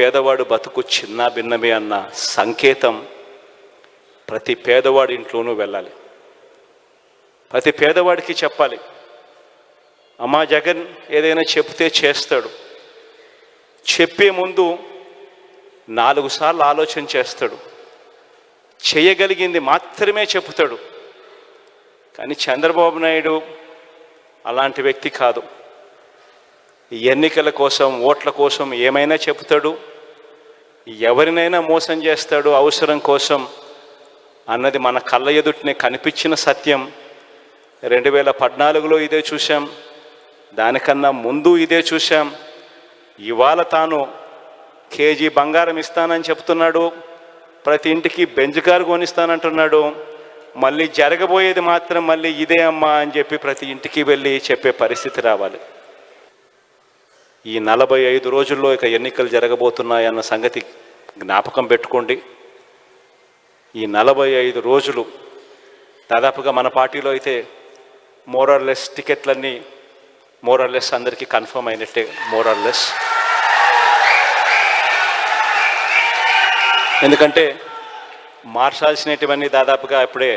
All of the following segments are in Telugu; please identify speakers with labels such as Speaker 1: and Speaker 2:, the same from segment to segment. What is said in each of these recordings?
Speaker 1: పేదవాడు బతుకు చిన్న భిన్నమే అన్న సంకేతం ప్రతి పేదవాడి ఇంట్లోనూ వెళ్ళాలి. ప్రతి పేదవాడికి చెప్పాలి అమ్మా జగన్ ఏదైనా చెప్తే చేస్తాడు. చెప్పే ముందు నాలుగు సార్లు ఆలోచన చేస్తాడు. చేయగలిగింది మాత్రమే చెబుతాడు. కానీ చంద్రబాబు నాయుడు అలాంటి వ్యక్తి కాదు. ఎన్నికల కోసం ఓట్ల కోసం ఏమైనా చెబుతాడు. ఎవరినైనా మోసం చేస్తాడు అవసరం కోసం అన్నది మన కళ్ళ ఎదుటినే కనిపించిన సత్యం. రెండు వేల పద్నాలుగులో ఇదే చూశాం. దానికన్నా ముందు ఇదే చూశాం. ఇవాళ తాను కేజీ బంగారం ఇస్తానని చెప్తున్నాడు. ప్రతి ఇంటికి బెంచ్ కారు కొనిస్తానంటున్నాడు. మళ్ళీ జరగబోయేది మాత్రం మళ్ళీ ఇదే అమ్మా అని చెప్పి ప్రతి ఇంటికి వెళ్ళి చెప్పే పరిస్థితి రావాలి. ఈ నలభై ఐదు రోజుల్లో ఇక ఎన్నికలు జరగబోతున్నాయన్న సంగతి జ్ఞాపకం పెట్టుకోండి. ఈ నలభై ఐదు రోజులు దాదాపుగా మన పార్టీలో అయితే మోరర్లెస్ టికెట్లన్నీ మోరర్లెస్ అందరికీ కన్ఫర్మ్ అయినట్టే మోరర్లెస్ ఎందుకంటే మార్చాల్సినటువన్నీ దాదాపుగా ఇప్పుడే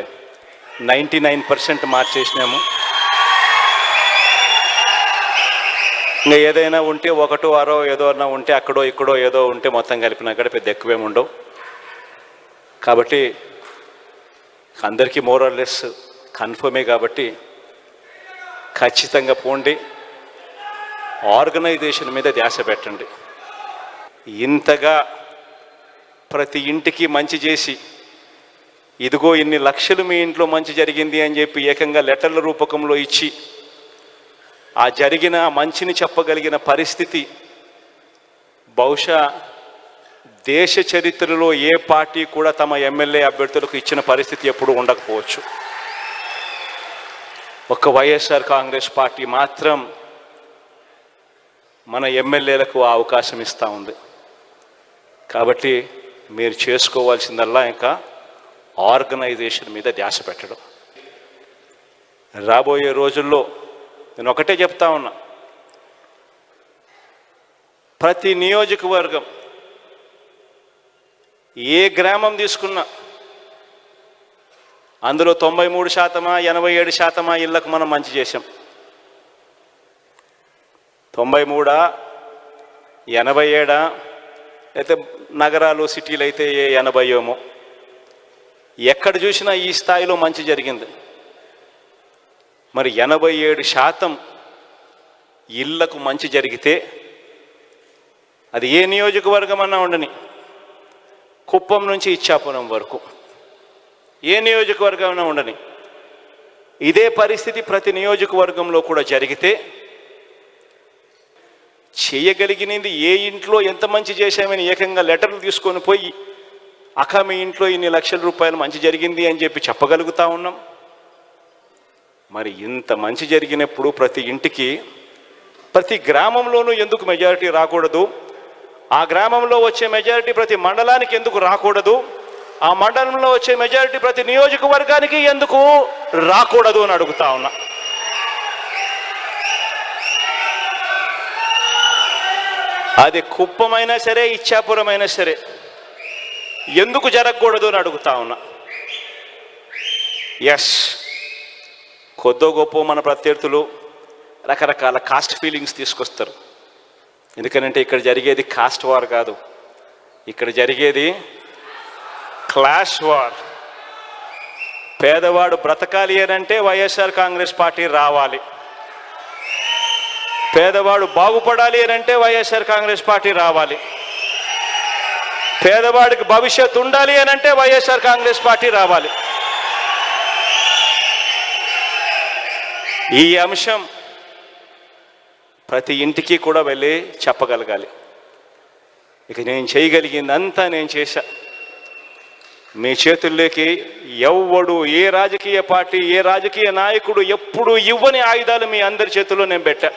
Speaker 1: నైంటీ నైన్ పర్సెంట్ మార్చేసినాము. ఇంకా ఏదైనా ఉంటే ఒకటో ఆరో ఏదో అన్నా ఉంటే అక్కడో ఇక్కడో ఏదో ఉంటే మొత్తం కలిపినా కూడా పెద్ద ఎక్కువేమి ఉండవు. కాబట్టి అందరికీ మోరల్లెస్ కన్ఫర్మే కాబట్టి ఖచ్చితంగా పోండి. ఆర్గనైజేషన్ మీద ధ్యాస పెట్టండి. ఇంతగా ప్రతి ఇంటికి మంచి చేసి ఇదిగో ఇన్ని లక్షలు మీ ఇంట్లో మంచి జరిగింది అని చెప్పి ఏకంగా లెటర్ల రూపకంలో ఇచ్చి ఆ జరిగిన మంచిని చెప్పగలిగిన పరిస్థితి. బహుశా దేశ చరిత్రలో ఏ పార్టీ కూడా తమ ఎమ్మెల్యే అభ్యర్థులకు ఇచ్చిన పరిస్థితి ఎప్పుడు ఉండకపోవచ్చు. ఒక్క వైఎస్ఆర్ కాంగ్రెస్ పార్టీ మాత్రం మన ఎమ్మెల్యేలకు ఆ అవకాశం ఇస్తూ ఉంది. కాబట్టి మీరు చేసుకోవాల్సిందల్లా ఇంకా ఆర్గనైజేషన్ మీద ధ్యాస పెట్టడం. రాబోయే రోజుల్లో నేను ఒకటే చెప్తా ఉన్నా. ప్రతి నియోజకవర్గం ఏ గ్రామం తీసుకున్నా అందులో తొంభై మూడు శాతమా ఎనభై ఏడు శాతమా ఇళ్ళకు మనం మంచి చేసాం తొంభై మూడా ఎనభై ఏడా అయితే నగరాలు సిటీలు అయితే ఏ ఎనభై ఏమో ఎక్కడ చూసినా ఈ స్థాయిలో మంచి జరిగింది. మరి ఎనభై ఏడు శాతం ఇళ్ళకు మంచి జరిగితే అది ఏ నియోజకవర్గం అన్నా ఉండని కుప్పం నుంచి ఇచ్చాపురం వరకు. ఏ నియోజకవర్గం ఉండని. ఇదే పరిస్థితి ప్రతి నియోజకవర్గంలో కూడా జరిగితే చేయగలిగినది ఏ ఇంట్లో ఎంత మంచి చేశామని ఏకంగా లెటర్లు తీసుకొని పోయి అక్క మీ ఇంట్లో ఇన్ని లక్షల రూపాయలు మంచి జరిగింది అని చెప్పి చెప్పగలుగుతా ఉన్నాం. మరి ఇంత మంచి జరిగినప్పుడు ప్రతి ఇంటికి ప్రతి గ్రామంలోనూ ఎందుకు మెజారిటీ రాకూడదు? ఆ గ్రామంలో వచ్చే మెజారిటీ ప్రతి మండలానికి ఎందుకు రాకూడదు? ఆ మండలంలో వచ్చే మెజారిటీ ప్రతి నియోజకవర్గానికి ఎందుకు రాకూడదు అని అడుగుతా ఉన్నా. అది కుప్పమైనా సరే ఇచ్చాపురమైనా సరే ఎందుకు జరగకూడదు అని అడుగుతా ఉన్నా. ఎస్ కొద్దో గొప్ప మన ప్రత్యర్థులు రకరకాల కాస్ట్ ఫీలింగ్స్ తీసుకొస్తారు. ఎందుకనంటే ఇక్కడ జరిగేది కాస్ట్ వార్ కాదు. ఇక్కడ జరిగేది క్లాష్ వార్ పేదవాడు బ్రతకాలి అనంటే వైఎస్ఆర్ కాంగ్రెస్ పార్టీ రావాలి. పేదవాడు బాగుపడాలి అనంటే వైఎస్ఆర్ కాంగ్రెస్ పార్టీ రావాలి. పేదవాడికి భవిష్యత్తు ఉండాలి అనంటే వైఎస్ఆర్ కాంగ్రెస్ పార్టీ రావాలి. ఈ అంశం ప్రతి ఇంటికి కూడా వెళ్ళి చెప్పగలగాలి. ఇక నేను చేయగలిగిందంతా నేను చేశా. మీ చేతుల్లోకి ఎవ్వడు ఏ రాజకీయ పార్టీ ఏ రాజకీయ నాయకుడు ఎప్పుడు ఇవ్వని ఆయుధాలు మీ అందరి చేతుల్లో నేను పెట్టా.